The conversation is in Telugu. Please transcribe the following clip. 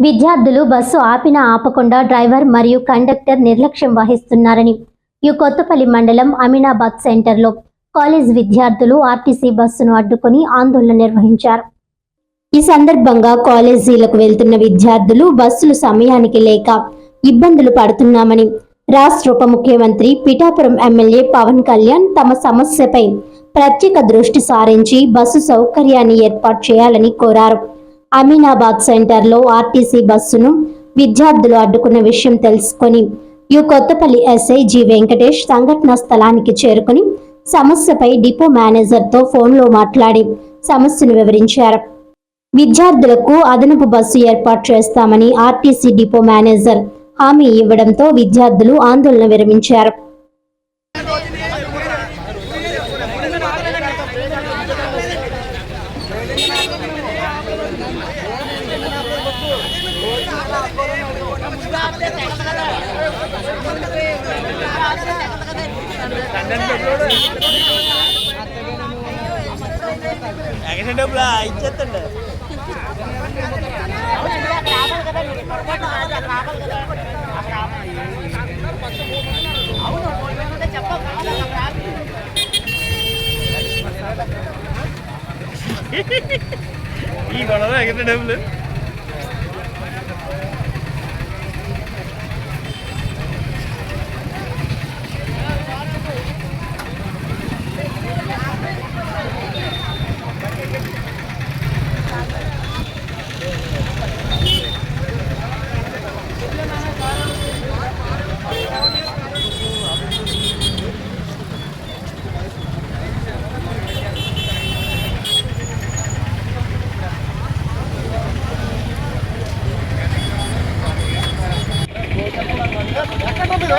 విద్యార్థులు బస్సు ఆపినా ఆపకుండా డ్రైవర్ మరియు కండక్టర్ నిర్లక్ష్యం వహిస్తున్నారని ఈ కొత్తపల్లి మండలం అమీనాబాద్ సెంటర్లో కాలేజ్ విద్యార్థులు ఆర్టీసీ బస్సును అడ్డుకుని ఆందోళన నిర్వహించారు. ఈ సందర్భంగా కాలేజీలకు వెళ్తున్న విద్యార్థులు బస్సులు సమయానికి లేక ఇబ్బందులు పడుతున్నామని రాష్ట్ర ఉప ముఖ్యమంత్రి పిఠాపురం ఎమ్మెల్యే పవన్ కళ్యాణ్ తమ సమస్యపై ప్రత్యేక దృష్టి సారించి బస్సు సౌకర్యాన్ని ఏర్పాటు చేయాలని కోరారు. అమీనాబాద్ సెంటర్లో ఆర్టీసీ బస్సును విద్యార్థులు అడ్డుకున్న విషయం తెలుసుకొని U Kothapalli SI G Venkatesh సంఘటన స్థలానికి చేరుకుని సమస్యపై డిపో మేనేజర్తో ఫోన్లో మాట్లాడి సమస్యను వివరించారు. విద్యార్థులకు అదనపు బస్సు ఏర్పాటు చేస్తామని ఆర్టీసీ డిపో మేనేజర్ హామీ ఇవ్వడంతో విద్యార్థులు ఆందోళన విరమించారు. యాక్సిడెంట్ డబ్బులా ఇచ్చేస్తండి ఈ గొడవ యాక్సిడెంట్ డబ్బులు ಯಾಕಂದ್ರೆ